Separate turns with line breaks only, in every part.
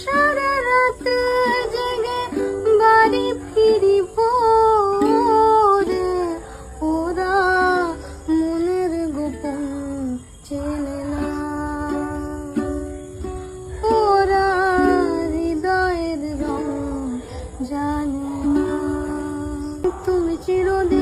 সারা রাতে জেগে বাড়ি ফিরিব ওরা মনের গোপন চেনে না। ওরা হৃদয়ের রং জানে তুমি চিরদিন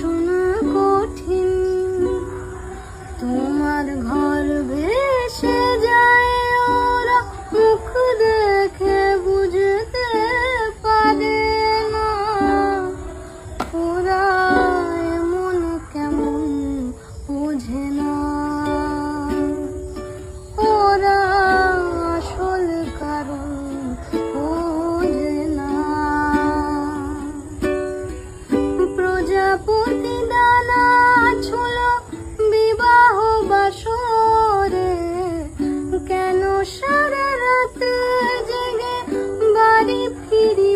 说 সারা রাত জেগে বাড়ি ফিরি।